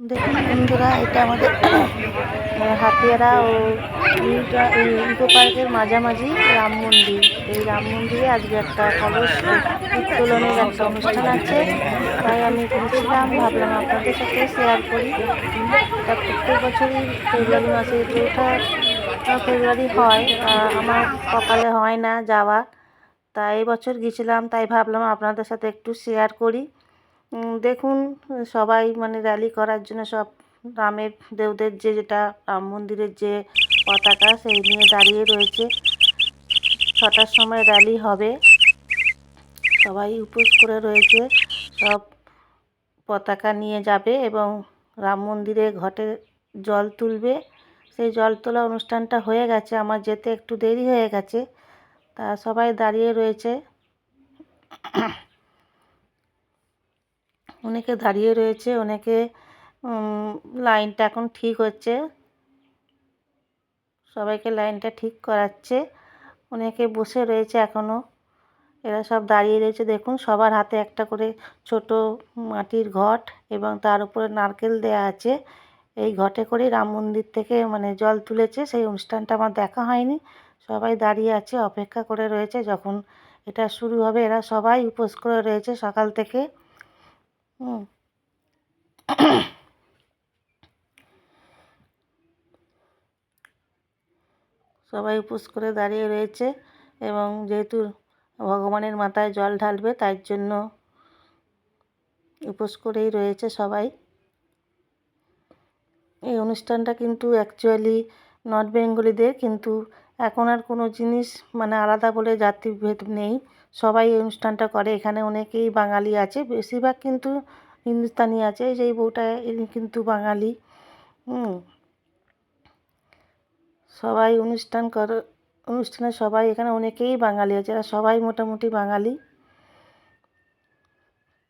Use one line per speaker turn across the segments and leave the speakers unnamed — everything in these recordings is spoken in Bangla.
দেখুন বন্ধুরা, এটা আমাদের হাতিয়ারা ও ইকো পার্কের মাঝামাঝি রাম মন্দির। এই রাম মন্দিরে আজকে একটা কলস উত্তোলনের একটা অনুষ্ঠান আছে। তাই আমি গিয়েছিলাম ভাবলাম আপনাদের সাথে শেয়ার করি। তা প্রত্যেক বছরই ফেব্রুয়ারি মাসে চৌঠা ফেব্রুয়ারি হয় আমার কপালে হয় না যাওয়া। তাই বছর গেছিলাম, তাই ভাবলাম আপনাদের সাথে একটু শেয়ার করি। দেখুন, সবাই মানে র্যালি করার জন্য সব রামের দেবদের যে যেটা রাম মন্দিরের যে পতাকা, সেই নিয়ে দাঁড়িয়ে রয়েছে। ছটার সময় র্যালি হবে। সবাই উপোস করে রয়েছে। সব পতাকা নিয়ে যাবে এবং রাম মন্দিরে ঘটে জল তুলবে। সেই জল তোলা অনুষ্ঠানটা হয়ে গেছে। আমার যেতে একটু দেরি হয়ে গেছে। তা সবাই দাঁড়িয়ে রয়েছে। অনেকে দাঁড়িয়ে রয়েছে, অনেকে লাইনটা এখন ঠিক হচ্ছে। সবাইকে লাইনটা ঠিক করাচ্ছে। অনেকে বসে রয়েছে এখনও এরা সব দাঁড়িয়ে রয়েছে। দেখুন, সবার হাতে একটা করে ছোট মাটির ঘট এবং তার উপরে নারকেল দেয়া আছে। এই ঘটে করে রাম মন্দির থেকে মানে জল তুলেছে। সেই অনুষ্ঠানটা আমার দেখা হয়নি। সবাই দাঁড়িয়ে আছে, অপেক্ষা করে রয়েছে। যখন এটা শুরু হবে, এরা সবাই উপোস করে রয়েছে সকাল থেকে। হুম। সবাই উপোস করে দাঁড়িয়ে রয়েছে এবং যেহেতু ভগবানের মাথায় জল ঢালবে তাই জন্য উপোস করেই রয়েছে সবাই। এই অনুষ্ঠানটা কিন্তু অ্যাকচুয়ালি নর্থ বেঙ্গলিদের কিন্তু এখন আর কোনো জিনিস মানে আলাদা বলে জাতিভেদ নেই। সবাই এই অনুষ্ঠানটা করে। এখানে অনেকেই বাঙালি আছে। বেশিরভাগ কিন্তু হিন্দুস্তানি আছে। এই বউটা কিন্তু বাঙালি। সবাই অনুষ্ঠান করে, অনুষ্ঠানে সবাই, এখানে অনেকেই বাঙালি আছে। এরা সবাই মোটামুটি বাঙালি।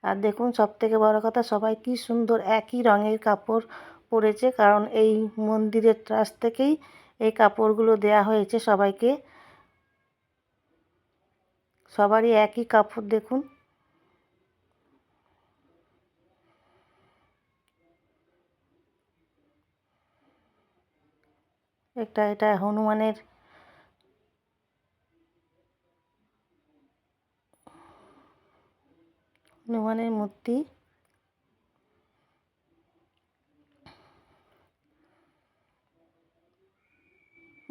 আর দেখুন সব থেকে বড় কথা, সবাই কি সুন্দর একই রঙের কাপড় পরেছে। কারণ এই মন্দিরের ট্রাস থেকেই এই কাপড়গুলো দেয়া হয়েছে সবাইকে। সবারই একই কাপড় দেখুন। একটা এটা হনুমানের হনুমানের মূর্তি।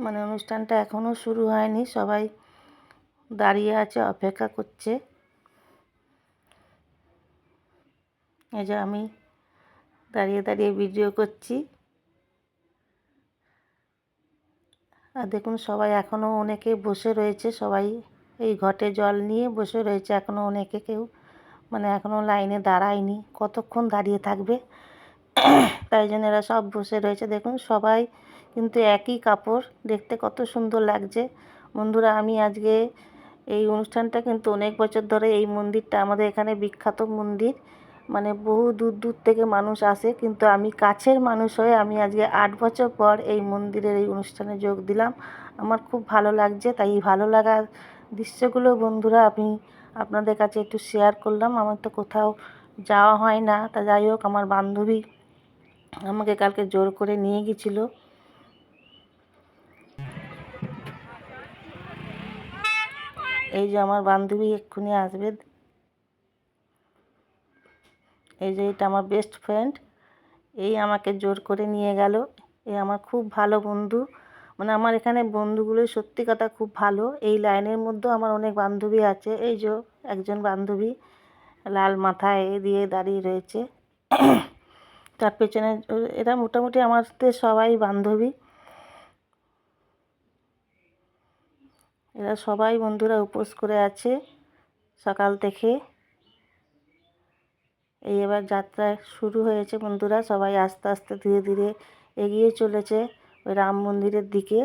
মানে অনুষ্ঠানটা এখনও শুরু হয়নি, সবাই দাঁড়িয়ে আছে, অপেক্ষা করছে। এই যে আমি দাঁড়িয়ে দাঁড়িয়ে ভিডিও করছি। আর দেখুন, সবাই এখনও অনেকে বসে রয়েছে, সবাই এই ঘটে জল নিয়ে বসে রয়েছে, এখনও অনেকে কেউ মানে এখনও লাইনে দাঁড়ায়নি, কতক্ষণ দাঁড়িয়ে থাকবে? তাই জন্য এরা সব বসে রয়েছে। দেখুন, সবাই কিন্তু একই কাপড়। দেখতে কত সুন্দর লাগছে। বন্ধুরা, আমি আজকে এই অনুষ্ঠানটা কিন্তু অনেক বছর ধরে এই মন্দিরটা আমাদের এখানে বিখ্যাত মন্দির। মানে বহু দূর দূর থেকে মানুষ আসে, কিন্তু আমি কাছের মানুষ হয়ে আমি আজকে আট বছর পর এই মন্দিরের এই অনুষ্ঠানে যোগ দিলাম। আমার খুব ভালো লাগছে, তাই ভালো লাগার দৃশ্যগুলো বন্ধুরা আমি আপনাদের কাছে একটু শেয়ার করলাম। আমার তো কোথাও যাওয়া হয় না। তা যাই হোক, আমার বান্ধবী আমাকে কালকে জোর করে নিয়ে গেছিল। এই যে আমার বান্ধবী এক্ষুনি আসবে। এই যে এটা আমার বেস্ট ফ্রেন্ড এই আমাকে জোর করে নিয়ে গেল। এই আমার খুব ভালো বন্ধু। মানে আমার এখানে বন্ধুগুলো সত্যি কথা খুব ভালো। এই লাইনের মধ্যেও আমার অনেক বান্ধবী আছে। এই যে একজন বান্ধবী লাল মাথায় দিয়ে দাঁড়িয়ে রয়েছে। তার পেছনে এরা মোটামুটি আমাদের সবাই বান্ধবী। এরা সবাই বন্ধুরা উপোস করে আছে সকাল থেকে। এই এবার যাত্রা শুরু হয়েছে বন্ধুরা, সবাই আস্তে আস্তে ধীরে ধীরে এগিয়ে চলেছে ওই রাম মন্দিরের দিকে।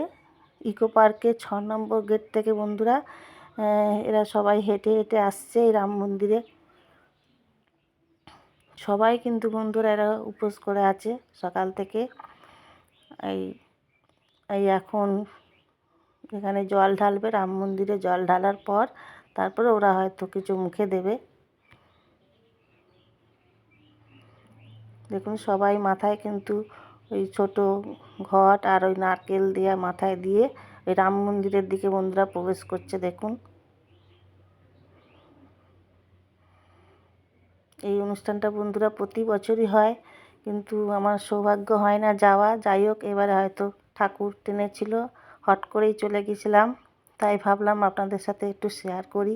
ইকো পার্কে ছ নম্বর গেট থেকে বন্ধুরা এরা সবাই হেঁটে হেঁটে আসছে এই রাম মন্দিরে। সবাই কিন্তু বন্ধুরা এরা উপোস করে আছে সকাল থেকে। এই এই এখন এখানে জল ঢালবে, রাম মন্দিরে জল ঢালার পর তারপরে ওরা হয়তো কিছু মুখে দেবে। দেখুন, সবাই মাথায় কিন্তু ওই ছোট ঘট আর ওই নারকেল দেওয়া মাথায় দিয়ে ওই রাম মন্দিরের দিকে বন্ধুরা প্রবেশ করছে, দেখুন। এই অনুষ্ঠানটা বন্ধুরা প্রতি বছরই হয়, কিন্তু আমার সৌভাগ্য হয় না যাওয়া। যাই হোক, এবারে হয়তো ঠাকুর টেনেছিল। হট করেই চলে গেছিলাম। তাই ভাবলাম আপনাদের সাথে একটু শেয়ার করি।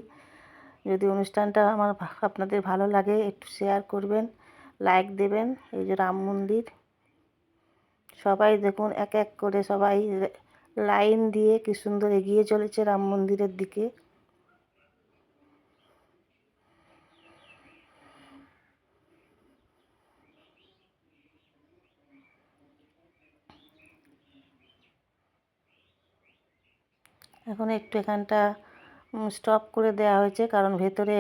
যদি অনুষ্ঠানটা আমার আপনাদের ভালো লাগে, একটু শেয়ার করবেন লাইক দেবেন। এই যে রাম মন্দির। সবাই দেখুন, এক এক করে সবাই লাইন দিয়ে কি সুন্দর এগিয়ে চলেছে রাম মন্দিরের দিকে। এখন একটু এখানটা স্টপ করে দেওয়া হয়েছে কারণ ভেতরে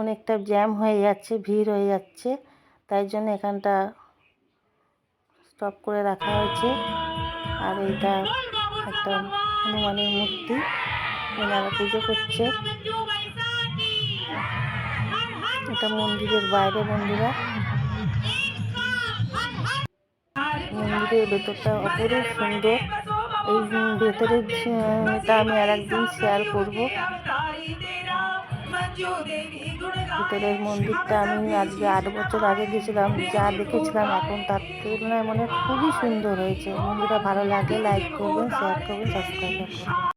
অনেকটা জ্যাম হয়ে যাচ্ছে, ভিড় হয়ে যাচ্ছে। তাই জন্য এখানটা স্টপ করে রাখা হয়েছে। আর এইটা একটা হনুমানের মূর্তি। এনারা পুজো করছে। এটা মন্দিরের বাইরে বন্ধুরা। মন্দিরের ভেতরটা অপরূপ সুন্দর। এই ভেতরে ভেতরের এটা আমি আর একদিন শেয়ার করব। ভেতরের মন্দিরটা আমি আজকে আট বছর আগে গেছিলাম, যা দেখেছিলাম এখন তার তুলনায় মানে খুবই সুন্দর হয়েছে। মন্দিরটা ভালো লাগে লাইক করবেন শেয়ার করবেন সাবস্ক্রাইব করবেন।